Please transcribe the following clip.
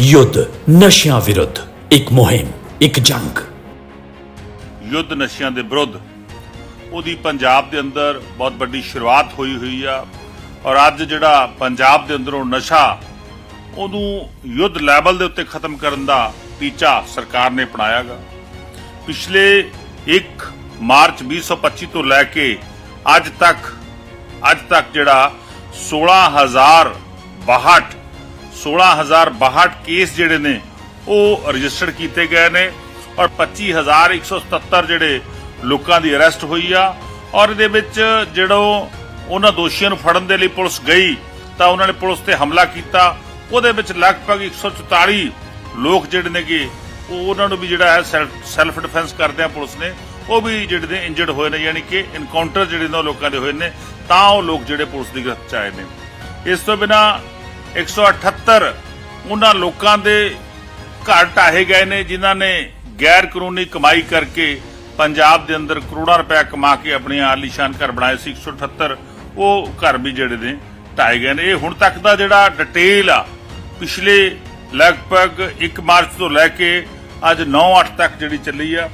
ਯੁੱਧ, ਨਸ਼ਿਆਂ ਵਿਰੁੱਧ, ਇੱਕ ਮੁਹਿੰਮ, ਇੱਕ ਜੰਗ। ਯੁੱਧ, ਨਸ਼ਿਆਂ ਦੇ ਵਿਰੁੱਧ। ਉਹਦੀ ਪੰਜਾਬ ਦੇ ਅੰਦਰ ਬਹੁਤ ਵੱਡੀ ਸ਼ੁਰੂਆਤ ਹੋਈ ਹੋਈ ਆ। ਔਰ ਅੱਜ ਜਿਹੜਾ ਪੰਜਾਬ ਦੇ ਅੰਦਰੋਂ ਨਸ਼ਾ, ਉਹਨੂੰ ਯੁੱਧ ਲੈਵਲ ਦੇ ਉੱਤੇ ਖਤਮ ਕਰਨ ਦਾ ਟੀਚਾ ਸਰਕਾਰ ਨੇ ਅਪਣਾਇਆਗਾ। ਪਿਛਲੇ 1 ਮਾਰਚ 2025 ਤੋਂ ਲੈ ਕੇ ਅੱਜ ਤੱਕ ਅੱਜ ਤੱਕ ਜਿਹੜਾ 16062 16062 ਕੇਸ ਜਿਹੜੇ ਨੇ, ਉਹ ਰਜਿਸਟਰਡ ਕੀਤੇ ਗਏ ਨੇ ਔਰ 25177 ਜਿਹੜੇ ਲੋਕਾਂ ਦੀ ਅਰੈਸਟ ਹੋਈ ਆ ਔਰ ਇਹਦੇ ਵਿੱਚ ਜਿਹੜੋ ਉਹਨਾਂ ਦੋਸ਼ੀਆਂ ਨੂੰ ਫੜਨ ਦੇ ਲਈ ਪੁਲਿਸ ਗਈ ਤਾਂ ਉਹਨਾਂ ਨੇ ਪੁਲਿਸ ਤੇ ਹਮਲਾ ਕੀਤਾ। ਉਹਦੇ ਵਿੱਚ ਲਗਭਗ 144 ਲੋਕ ਜਿਹੜੇ ਨੇਗੇ, ਉਹ ਉਹਨਾਂ ਨੂੰ ਵੀ ਜਿਹੜਾ ਹੈ ਸੈਲਫ ਡਿਫੈਂਸ ਕਰਦੇ ਆ ਪੁਲਿਸ ਨੇ। ਉਹ ਵੀ ਜਿਹੜੇ ਨੇ ਇੰਜਰਡ ਹੋਏ ਨੇ, ਯਾਨੀ ਕਿ ਇਨਕਾਊਂਟਰ ਜਿਹੜੇ ਨੇ ਉਹ ਲੋਕਾਂ ਦੇ ਹੋਏ ਨੇ। ਤਾਂ ਉਹ ਲੋਕ ਜਿਹੜੇ ਪੁਲਿਸ ਦੀ ਗ੍ਰਿਫਤ ਚ ਆਏ ਨੇ। ਇਸ ਤੋਂ ਬਿਨਾ 178 ਉਹਨਾਂ ਲੋਕਾਂ ਦੇ ਘਰ ਢਾਹੇ ਗਏ ਨੇ, ਜਿਨ੍ਹਾਂ ਨੇ ਗੈਰ ਕਾਨੂੰਨੀ ਕਮਾਈ ਕਰਕੇ ਪੰਜਾਬ ਦੇ ਅੰਦਰ ਕਰੋੜਾਂ ਰੁਪਏ ਕਮਾ ਕੇ ਆਪਣੇ ਆਲੀਸ਼ਾਨ ਘਰ ਬਣਾਏ ਸੀ। 178 ਉਹ ਘਰ ਵੀ ਜਿਹੜੇ ਨੇ ਢਾਏ ਗਏ ਨੇ। ਇਹ ਹੁਣ ਤੱਕ ਦਾ ਜਿਹੜਾ ਡਿਟੇਲ ਆ, ਪਿਛਲੇ ਲਗਭਗ 1 ਮਾਰਚ ਤੋਂ ਲੈ ਕੇ ਅੱਜ 9-8 ਤੱਕ ਜਿਹੜੀ ਚੱਲੀ ਆ